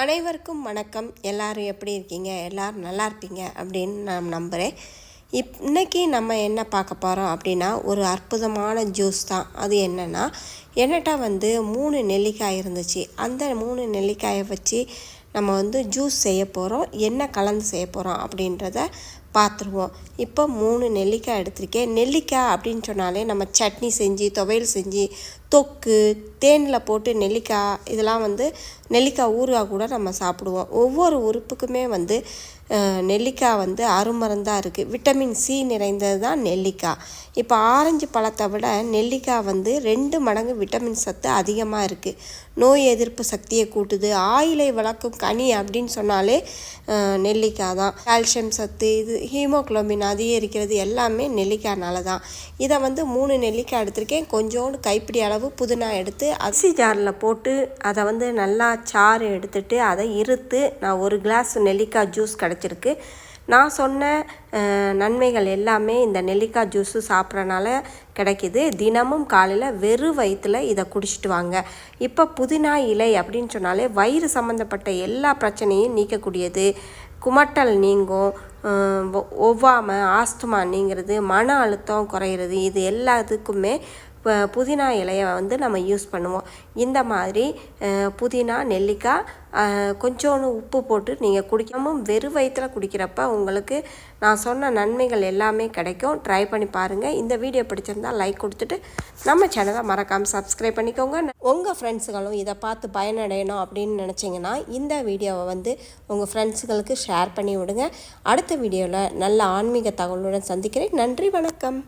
அனைவருக்கும் வணக்கம். எல்லாரும் எப்படி இருக்கீங்க? எல்லோரும் நல்லா இருப்பீங்க அப்படின்னு நான் நம்புகிறேன் இப் இன்னைக்கு நம்ம என்ன பார்க்க போகிறோம் அப்படின்னா ஒரு அற்புதமான ஜூஸ் தான். அது என்னென்னா என்னட்டா வந்து மூணு நெல்லிக்காய் இருந்துச்சு. அந்த மூணு நெல்லிக்காயை வச்சு நம்ம வந்து ஜூஸ் செய்ய போகிறோம் என்ன கலந்து செய்ய போகிறோம் அப்படின்றத பார்த்துருவோம். இப்போ மூணு நெல்லிக்காய் எடுத்திருக்கேன். நெல்லிக்காய் அப்படின்னு சொன்னாலே நம்ம சட்னி செஞ்சு துவையல் செஞ்சு தொக்கு தேனில் போட்டு நெல்லிக்காய் இதெல்லாம் வந்து நெல்லிக்காய் ஊறுகாய் கூட நம்ம சாப்பிடுவோம். ஒவ்வொரு உறுப்புக்குமே வந்து நெல்லிக்காய் வந்து அருமருந்தாக இருக்குது விட்டமின் சி நிறைந்தது தான் நெல்லிக்காய். இப்போ ஆரஞ்சு பழத்தை விட நெல்லிக்காய் வந்து ரெண்டு மடங்கு விட்டமின் சத்து அதிகமாக இருக்குது நோய் எதிர்ப்பு சக்தியை கூட்டுது. ஆயிலை வளர்க்கும் கனி அப்படின்னு சொன்னாலே நெல்லிக்காய் தான். கால்சியம் சத்து இது ஹீமோக்ளோபின் அதிகரிக்கிறது எல்லாமே நெல்லிக்காய்னால தான். இதை வந்து மூணு நெல்லிக்காய் எடுத்திருக்கேன். கொஞ்சோண்டு கைப்பிடி அளவு புதினா எடுத்து அரிசி ஜாரில் போட்டு அதை வந்து நல்லா சாறு எடுத்துட்டு அதை இருத்து நான் ஒரு கிளாஸ் நெல்லிக்காய் ஜூஸ் கிடச்சிருக்கு. நான் சொன்ன நன்மைகள் எல்லாமே இந்த நெல்லிக்காய் ஜூஸு சாப்பிட்றனால கிடைக்கிது. தினமும் காலையில் வெறும் வயிற்றில் இதை குடிச்சிட்டு வாங்க. இப்போ புதினா இலை அப்படின்னு சொன்னாலே வயிறு சம்மந்தப்பட்ட எல்லா பிரச்சனையும் நீக்கக்கூடியது. குமட்டல் நீங்கும் ஒவ்வாமை ஆஸ்துமா நீங்கிறது மன அழுத்தம் குறையிறது இது எல்லாத்துக்குமே புதினா இலையை வந்து நம்ம யூஸ் பண்ணுவோம். இந்த மாதிரி புதினா நெல்லிக்காய் கொஞ்சோண்டு உப்பு போட்டு நீங்கள் குடிக்காமல் வெறும் வயிற்றில் குடிக்கிறப்ப உங்களுக்கு நான் சொன்ன நன்மைகள் எல்லாமே கிடைக்கும். ட்ரை பண்ணி பாருங்கள் இந்த வீடியோ பிடிச்சிருந்தால் லைக் கொடுத்துட்டு நம்ம சேனலை மறக்காமல் சப்ஸ்கிரைப் பண்ணிக்கோங்க. உங்கள் ஃப்ரெண்ட்ஸுகளும் இதை பார்த்து பயனடையணும் அப்படின்னு நினச்சிங்கன்னா இந்த வீடியோவை வந்து உங்கள் ஃப்ரெண்ட்ஸுகளுக்கு ஷேர் பண்ணி விடுங்க. அடுத்த வீடியோவில் நல்ல ஆன்மீக தகவலுடன் சந்திக்கிறேன். நன்றி வணக்கம்.